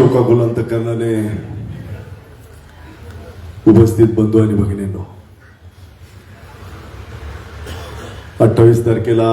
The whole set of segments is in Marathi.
शोकाकुल अंतकरणाने उपस्थित बंधू आणि भगिनींनो अठ्ठावीस तारखेला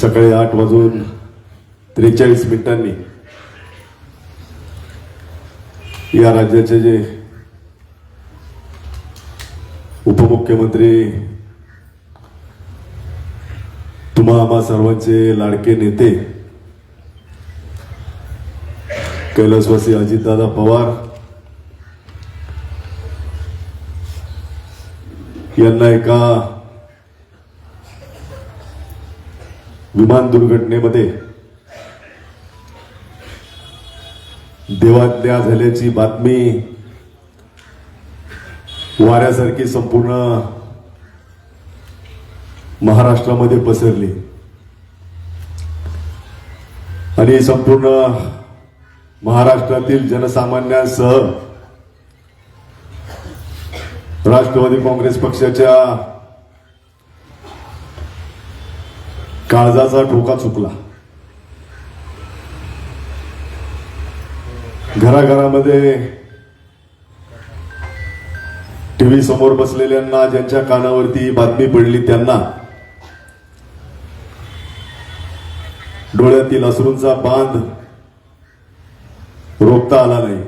सकाळी आठ वाजून त्रेचाळीस मिनिटांनी या राज्याचे जे उपमुख्यमंत्री तुम्हा आम्हा सर्वांचे लाडके नेते कैलासवासी अजितदादा पवार यांना एका विमान दुर्घटनेमध्ये देवाज्ञा झाल्याची बातमी वाऱ्यासारखी संपूर्ण महाराष्ट्रामध्ये पसरली. आणि संपूर्ण महाराष्ट्रातील जनसामान्यांसह राष्ट्रवादी काँग्रेस पक्षाच्या काळजाचा ठोका चुकला. घराघरामध्ये टीव्ही समोर बसलेल्यांना ज्यांच्या कानावरती ही बातमी पडली त्यांना डोळ्यातील अश्रूंचा बांध रोखता आला नाही.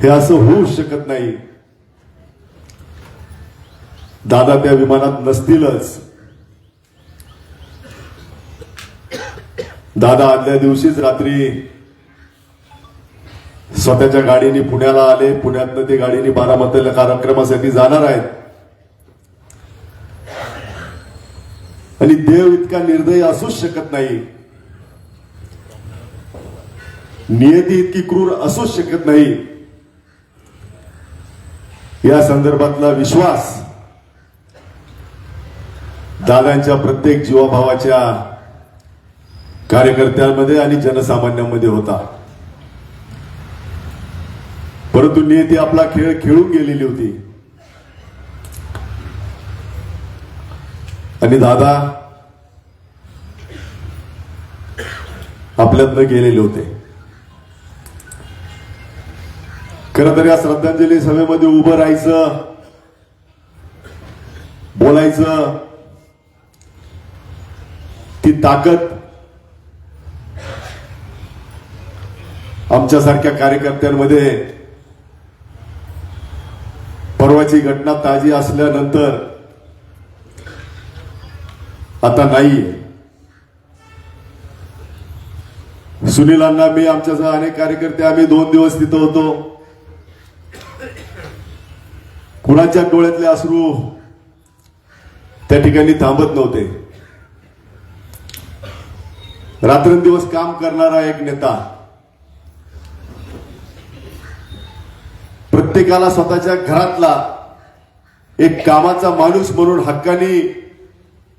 हे असं होऊच शकत नाही. दादा त्या विमानात नसतीलच. दादा आदल्या दिवशीच रात्री स्वतःच्या गाडीने पुण्याला आले. पुण्यातनं ते गाडीने बारामतीला कार्यक्रमासाठी जाणार आहेत. आणि देव इतका निर्दयी असूच शकत नाही. नियती इतकी क्रूर असूच शकत नाही. या संदर्भातला विश्वास दादांच्या प्रत्येक जीवाभावाच्या कार्यकर्त्यांमध्ये आणि जनसामान्यांमध्ये होता. परंतु नियती आपला खेळ खेळून गेलेली होती. आणि दादा आपल्यातनं गेलेले होते. खर तर या श्रद्धांजली सभेमध्ये उभं राहायचं बोलायचं ती ताकद आमच्यासारख्या कार्यकर्त्यांमध्ये परवाची घटना ताजी असल्यानंतर आता नाही. सुनीलांना मी आमच्यासह अनेक कार्यकर्ते आम्ही दोन दिवस तिथं होतो. कुणाच्या डोळ्यातले अश्रू त्या ठिकाणी थांबत नव्हते. रात्रंदिवस काम करणारा एक नेता प्रत्येकाला स्वतःच्या घरातला एक कामाचा माणूस म्हणून हक्काने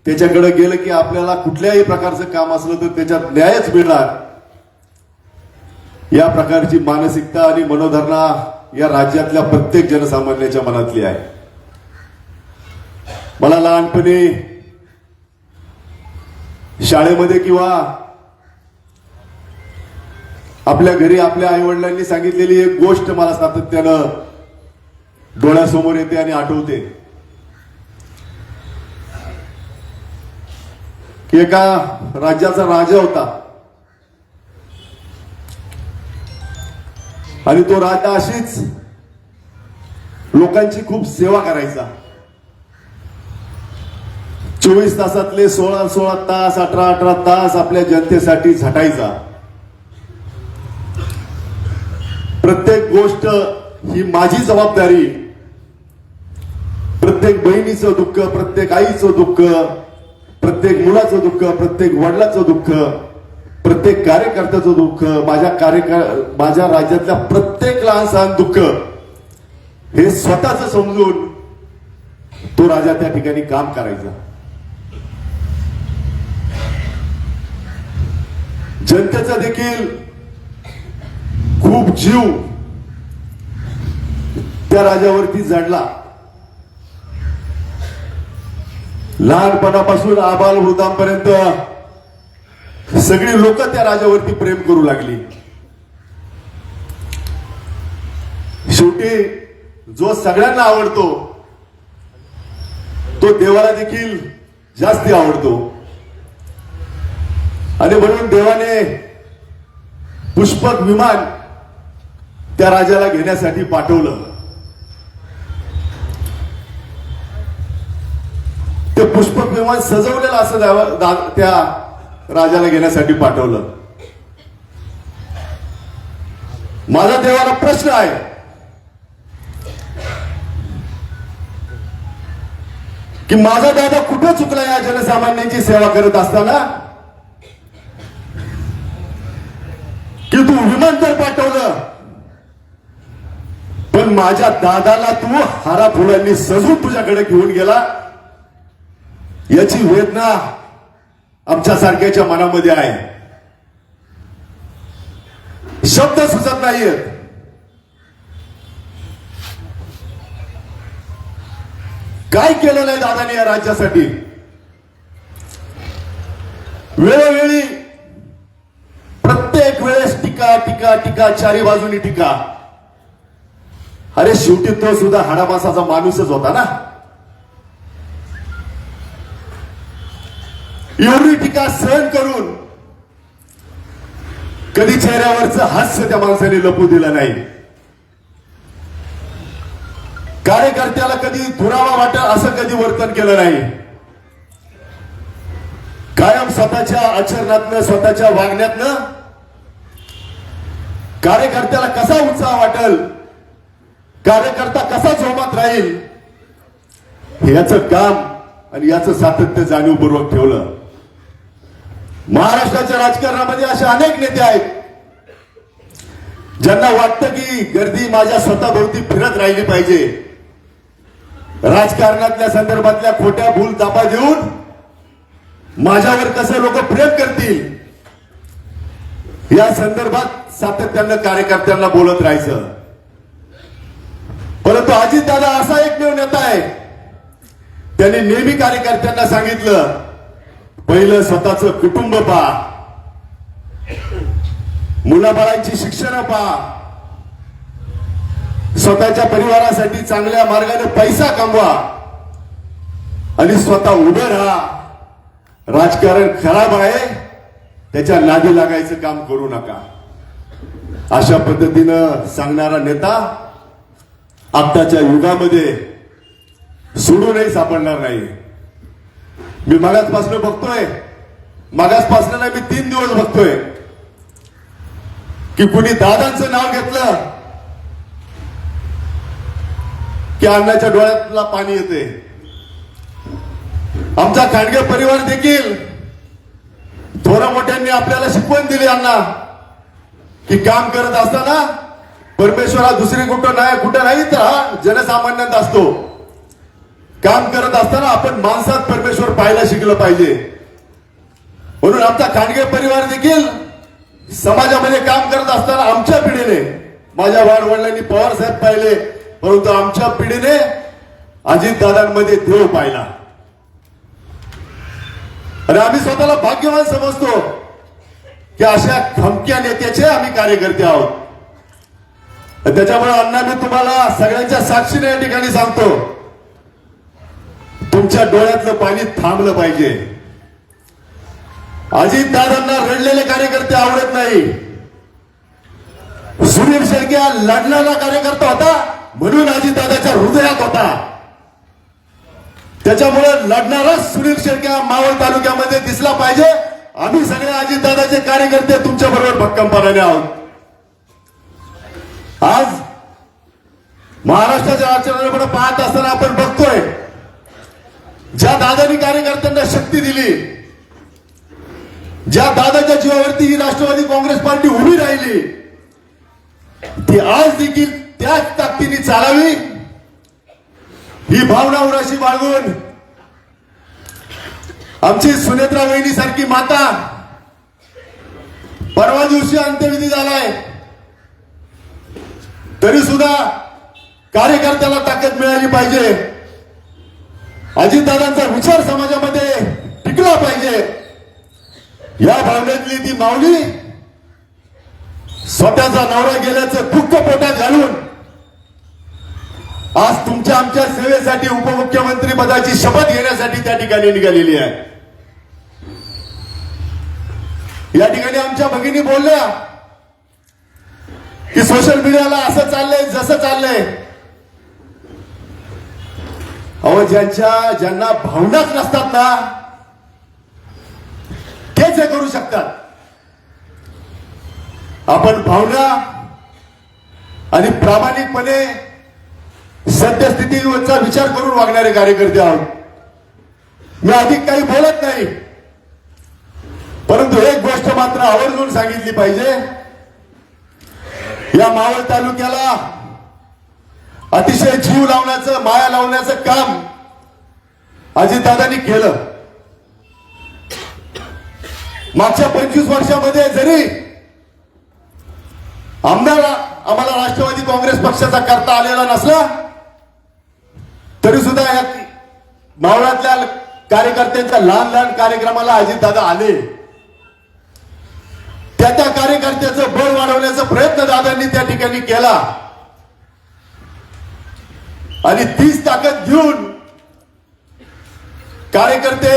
त्याच्याकडे गेलं की आपल्याला कुठल्याही प्रकारचं काम असलं तर त्याच्यात न्यायच मिळणार. या प्रकारची मानसिकता आणि मनोधरणा या राज्यातल्या प्रत्येक जनसामान्याच्या मनातली आहे. मला लहानपणी शाळेमध्ये किंवा आपल्या घरी आपल्या आई वडिलांनी सांगितलेली एक गोष्ट मला सातत्यानं डोळ्यासमोर येते आणि आठवते. की एका राज्याचा राजा होता. आणि तो राजा अशीच लोकांची खूप सेवा करायचा. चोवीस तासातले सोळा सोळा तास अठरा अठरा तास आपल्या जनतेसाठी झटायचा. प्रत्येक गोष्ट ही माझी जबाबदारी. प्रत्येक बहिणीचं दुःख प्रत्येक आईचं दुःख प्रत्येक मुलाचं दुःख प्रत्येक वडिलाचं दुःख प्रत्येक कार्यकर्त्याचं दुःख माझ्या कार्यकर माझ्या राज्यातल्या प्रत्येक लहान सहान दुःख हे स्वतःच समजून तो राजा त्या ठिकाणी काम करायचा. जनतेचा देखील खूप जीव त्या राजावरती जडला. लहानपणापासून आबाल वृद्धांपर्यंत सगळी लोक त्या राजावरती प्रेम करू लागली. शेवटी जो सगळ्यांना आवडतो तो देवाला देखील जास्ती आवडतो. आणि म्हणून देवाने पुष्पक विमान त्या राजाला घेण्यासाठी पाठवलं. ते पुष्पक विमान सजवलेलं असं त्या राजाला घेण्यासाठी पाठवलं. माझा देवाला प्रश्न आहे. की माझा दादा कुठं चुकला या जनसामान्यांची सेवा करत असताना? की तू विमानतळ पाठवलं? पण माझ्या दादाला तू हारा फुलांनी सजून तुझ्याकडे घेऊन गेला? याची वेदना आमच्या सारख्याच्या मनामध्ये आहे. शब्द सुचत नाहीयेत. काय केलेलं आहे दादाने या राज्यासाठी? वेळोवेळी प्रत्येक वेळेस टीका टीका टीका चारी बाजूनी टीका. अरे शेवटी तो सुद्धा हाडामासाचा माणूसच होता ना? एवढी टीका सहन करून कधी चेहऱ्यावरचं हास्य त्या माणसाने लपू दिलं नाही. कार्यकर्त्याला कधी दुरावा वाटेल असं कधी वर्तन केलं नाही. कायम स्वतःच्या आचरणातनं स्वतःच्या वागण्यातनं कार्यकर्त्याला कसा उत्साह वाटेल कार्यकर्ता कसा जोमात राहील याचं काम आणि याचं सातत्य जाणीवपूर्वक ठेवलं. महाराष्ट्राच्या राजकारणामध्ये असे अनेक नेते आहेत. ज्यांना वाटतं की गर्दी माझ्या स्वतःभोवती फिरत राहिली पाहिजे. राजकारणातल्या संदर्भातल्या खोट्या भूल तापा देऊन माझ्यावर कसं लोक प्रेम करतील? या संदर्भात सातत्यानं कार्यकर्त्यांना बोलत राहायचं. परंतु अजितदादा असा एकमेव नेता आहे. त्यांनी नेहमी कार्यकर्त्यांना सांगितलं पहिलं स्वतःच कुटुंब पहा. मुलाबाळांची शिक्षण पहा. स्वतःच्या परिवारासाठी चांगल्या मार्गाने पैसा कमवा. आणि स्वतः उभं राहा. राजकारण खराब आहे. त्याच्या नादी लागायचं काम करू नका. अशा पद्धतीनं सांगणारा नेता आत्ताच्या युगामध्ये सोडूनही सापडणार नाही. मी मागासपासून बघतोय. मागासपासून नाही मी तीन दिवस बघतोय. की कुणी दादांचं नाव घेतलं की अण्णाच्या डोळ्यातला पाणी येते आमचा खांडगे परिवार देखील थोरा मोठ्यांनी आपल्याला शिकवण दिली अण्णा की काम करत असताना परमेश्वर हा दुसरी कुठं नाही कुठं नाही तर हा जनसामान्यात असतो. काम करत असताना आपण माणसात परमेश्वर पाहायला शिकलं पाहिजे. म्हणून आमचा खांडगे परिवार देखील समाजामध्ये काम करत असताना आमच्या पिढीने माझ्या वाडवडिलांनी पवार साहेब पाहिले परंतु आमच्या पिढीने अजितदादांमध्ये देव पाहिला. आणि आम्ही स्वतःला भाग्यवान समजतो की अशा खमक्या नेत्याचे आम्ही कार्यकर्ते आहोत. त्याच्यामुळे अण्णा मी तुम्हाला सगळ्यांच्या साक्षीने या ठिकाणी सांगतो तुमच्या डोळ्यातलं पाणी थांबलं पाहिजे. अजितदादांना रडलेले कार्यकर्ते आवडत नाही. सुनील शेळके हा लढणारा कार्यकर्ता होता म्हणून अजितदादाच्या हृदयात होता. त्याच्यामुळे लढणारा सुनील शेळके मावळ तालुक्यामध्ये दिसला पाहिजे. आम्ही सगळे अजितदादाचे कार्यकर्ते तुमच्या बरोबर भक्कमपणाने आहोत. आज महाराष्ट्राच्या आचरणाकडे पाहत असताना आपण बघतोय ज्या दादानी कार्यकर्त्यांना शक्ती दिली. ज्या दादाच्या जीवावरती ही राष्ट्रवादी काँग्रेस पार्टी उभी राहिली ती आज देखील त्याच ताकदीने चालावी. ही भावना उराशी बाळगून आमची सुनेत्रा वहिनी सारखी माता परवा दिवशी अंत्यविधी झालाय. तरी सुद्धा कार्यकर्त्याला ताकद मिळाली पाहिजे अजितदादांचा विचार समाजामध्ये टिकला पाहिजे या भावनेतली ती माऊली स्वतःचा नवरा गेल्याचं दुःख पोटात घालून आज तुमच्या आमच्या सेवेसाठी उपमुख्यमंत्री पदाची शपथ घेण्यासाठी त्या ठिकाणी निघालेली आहे. या ठिकाणी आमच्या भगिनी बोलल्या की सोशल मीडियाला असं चाललंय जसं चाललंय. अहो ज्यांच्या ज्यांना भावनाच नसतात ना तेच हे करू शकतात. आपण भावना आणि प्रामाणिकपणे सद्यस्थितीवरचा विचार करून वागणारे कार्यकर्ते आहोत. मी अधिक काही बोलत नाही. परंतु एक गोष्ट मात्र आवर्जून सांगितली पाहिजे. या मावळ तालुक्याला अतिशय जीव लावण्याचं माया लावण्याचं काम अजितदादांनी केलं. मागच्या पंचवीस वर्षामध्ये जरी आमदार आम्हाला राष्ट्रवादी काँग्रेस पक्षाचा करता आलेला नसला तरी सुद्धा या मावळातल्या कार्यकर्त्यांच्या लहान लहान कार्यक्रमाला अजितदादा आले. त्या त्या कार्यकर्त्याचं बळ वाढवण्याचा प्रयत्न दादांनी त्या ठिकाणी केला. आणि तीच ताकद घेऊन कार्यकर्ते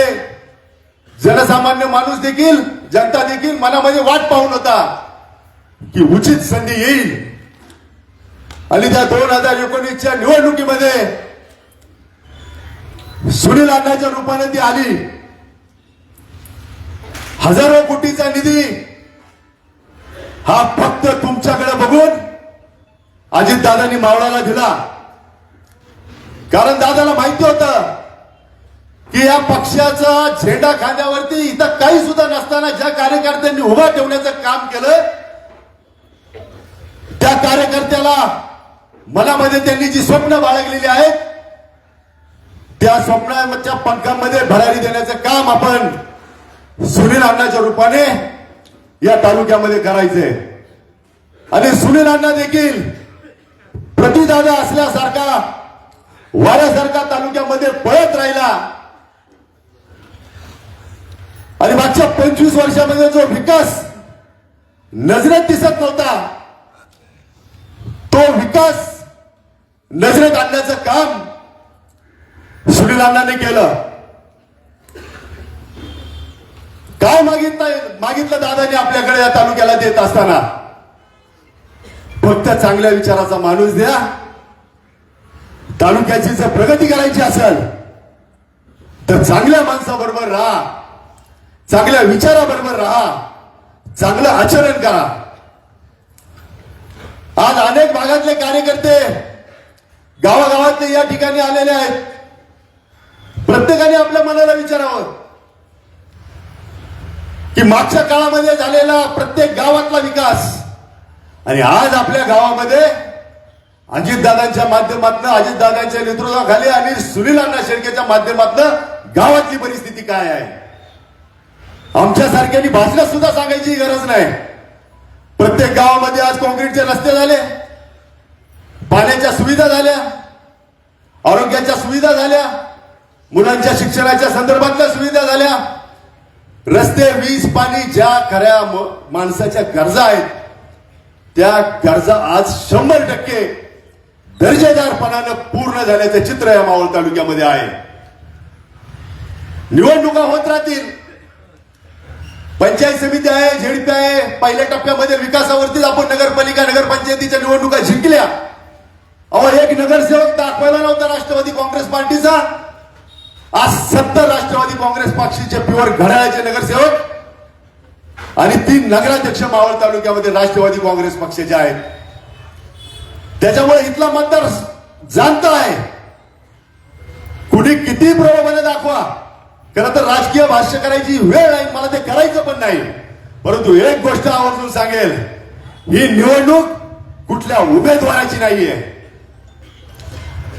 जनसामान्य माणूस देखील जनता देखील मनामध्ये वाट पाहून होता की उचित संधी येईल. आणि त्या दोन हजार एकोणीसच्या निवडणुकीमध्ये सुनील अण्णाच्या रूपाने ती आली. हजारो कोटीचा निधी हा फक्त तुमच्याकडे बघून अजितदादांनी मावळाला दिला. कारण दादाला माहिती होतं की या पक्षाचा झेंडा खांद्यावरती इथं काही सुद्धा नसताना ज्या कार्यकर्त्यांनी उभा ठेवण्याचं काम केलं त्या कार्यकर्त्याला मनामध्ये त्यांनी जी स्वप्न बाळगलेली आहेत त्या स्वप्नाच्या पंखामध्ये भरारी देण्याचं काम आपण सुनील अण्णाच्या रूपाने या तालुक्यामध्ये करायचंय. आणि सुनील अण्णा देखील प्रतिदादा असल्यासारखा वाऱ्यासारखा तालुक्यामध्ये पळत राहिला. आणि मागच्या पंचवीस वर्षामध्ये जो विकास नजरेत दिसत नव्हता तो विकास नजरेत आणण्याचं काम सुनील अण्णाने केलं. काय मागितलं मागितलं दादाने आपल्याकडे या तालुक्याला देत असताना? फक्त चांगल्या विचाराचा माणूस द्या. तालुक्याची जर प्रगती करायची असेल तर चांगल्या माणसाबरोबर राहा. चांगल्या विचाराबरोबर राहा. चांगलं आचरण करा. आज अनेक भागातले कार्यकर्ते गावागावातले या ठिकाणी आलेले आहेत. प्रत्येकाने आपल्या मनाला विचारावं. की मागच्या काळामध्ये झालेला प्रत्येक गावातला विकास आणि आज आपल्या गावामध्ये अजितदादांच्या माध्यमातून अजितदादांच्या नेतृत्वाखाली आणि सुनील अण्णा शेळकेच्या माध्यमातून गावातली परिस्थिती काय आहे? आमच्यासारख्यांनी भाषण सुद्धा सांगायची गरज नाही. प्रत्येक गावामध्ये आज काँक्रीटचे रस्ते झाले पाण्याच्या सुविधा झाल्या आरोग्याच्या सुविधा झाल्या मुलांच्या शिक्षणाच्या संदर्भातल्या सुविधा झाल्या. रस्ते वीज पाणी ज्या खऱ्या म- माणसाच्या गरजा आहेत त्या गरजा आज शंभर टक्के दर्जेदारपणानं पूर्ण झाल्याचं चित्र या मावळ तालुक्यामध्ये आहे. निवडणुका होत राहतील. पंचायत समिती आहे झेडपी आहे. पहिल्या टप्प्यामध्ये विकासावरतीच आपण नगरपालिका नगरपंचायतीच्या निवडणुका जिंकल्या. अहो एक नगरसेवक दाखवायला नव्हता राष्ट्रवादी काँग्रेस पार्टीचा. आज सत्तर राष्ट्रवादी काँग्रेस पक्षाचे प्युअर घड्याळाचे नगरसेवक आणि तीन नगराध्यक्ष मावळ तालुक्यामध्ये राष्ट्रवादी काँग्रेस पक्षाचे आहेत. त्याच्यामुळे इथला मतदार जाणता आहे. कुणी किती प्रलोभने दाखवा. खरं तर राजकीय भाष्य करायची वेळ नाही मला ते करायचं पण नाही. परंतु एक गोष्ट आवर्जून सांगेल ही निवडणूक कुठल्या उमेदवाराची नाहीये.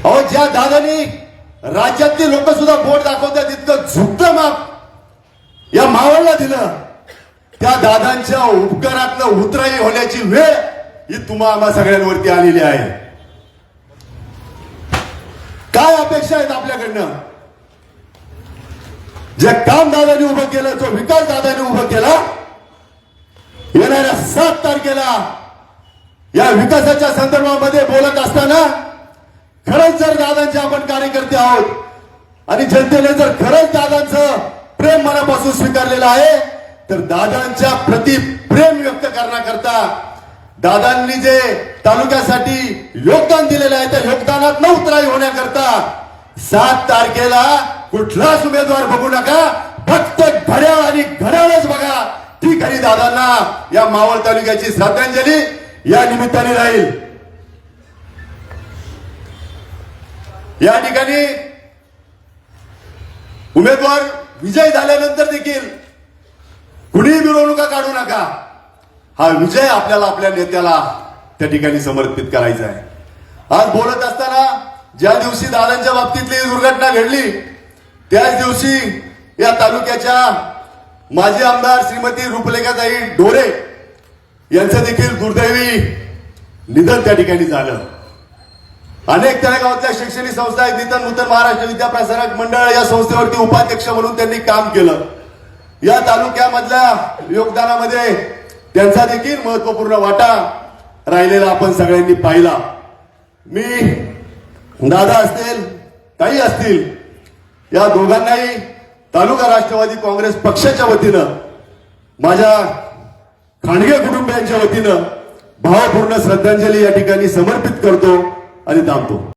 अहो ज्या दादानी राज्यातली लोक सुद्धा बोट दाखवतात इतकं झुकतं माप. या मावळला दिलं. त्या दादांच्या उपकारातलं उतराई होण्याची वेळ ही तुम्हा आम्हा सगळ्यांवरती आलेली आहे. काय अपेक्षा आहेत आपल्याकडनं? जे काम दादाने उभं केलं जो विकास दादाने उभं केला येणाऱ्या सात तारखेला या विकासाच्या संदर्भामध्ये बोलत असताना खरंच जर दादांचे आपण कार्यकर्ते आहोत आणि जनतेने जर खरंच दादांचं प्रेम मनापासून स्वीकारलेलं आहे तर दादांच्या प्रति प्रेम व्यक्त करण्याकरता दादांनी जे तालुक्यासाठी योगदान दिलेलं आहे त्या योगदानात न उतराई होण्याकरता सात तारखेला कुठलाच उमेदवार बघू नका. फक्त घड्याळ आणि घड्याळच बघा. ती खरी दादांना या मावळ तालुक्याची श्रद्धांजली या निमित्ताने राहील. या ठिकाणी उमेदवार विजय झाल्यानंतर देखील कुणीही मिरवणुका काढू नका. हा विजय आपल्याला आपल्या नेत्याला त्या ठिकाणी समर्पित करायचा आहे. आज बोलत असताना ज्या दिवशी दादांच्या बाबतीतली दुर्घटना घडली त्याच दिवशी या तालुक्याच्या माजी आमदार श्रीमती रूपलेखाताई डोरे यांचं देखील दुर्दैवी निधन त्या ठिकाणी झालं. अनेक तळेगावातल्या शैक्षणिक संस्था आहेत. नितन नूतन महाराष्ट्र विद्याप्रसारक मंडळ या संस्थेवरती उपाध्यक्ष म्हणून त्यांनी काम केलं. या तालुक्यामधल्या योगदानामध्ये त्यांचा देखील महत्त्वपूर्ण वाटा राहिलेला आपण सगळ्यांनी पाहिला. मी दादा असतील ताई असतील या दोघांनाही तालुका राष्ट्रवादी काँग्रेस पक्षाच्या वतीनं माझ्या खांडगे कुटुंबियांच्या वतीनं भावपूर्ण श्रद्धांजली या ठिकाणी समर्पित करतो आणि थांबतो.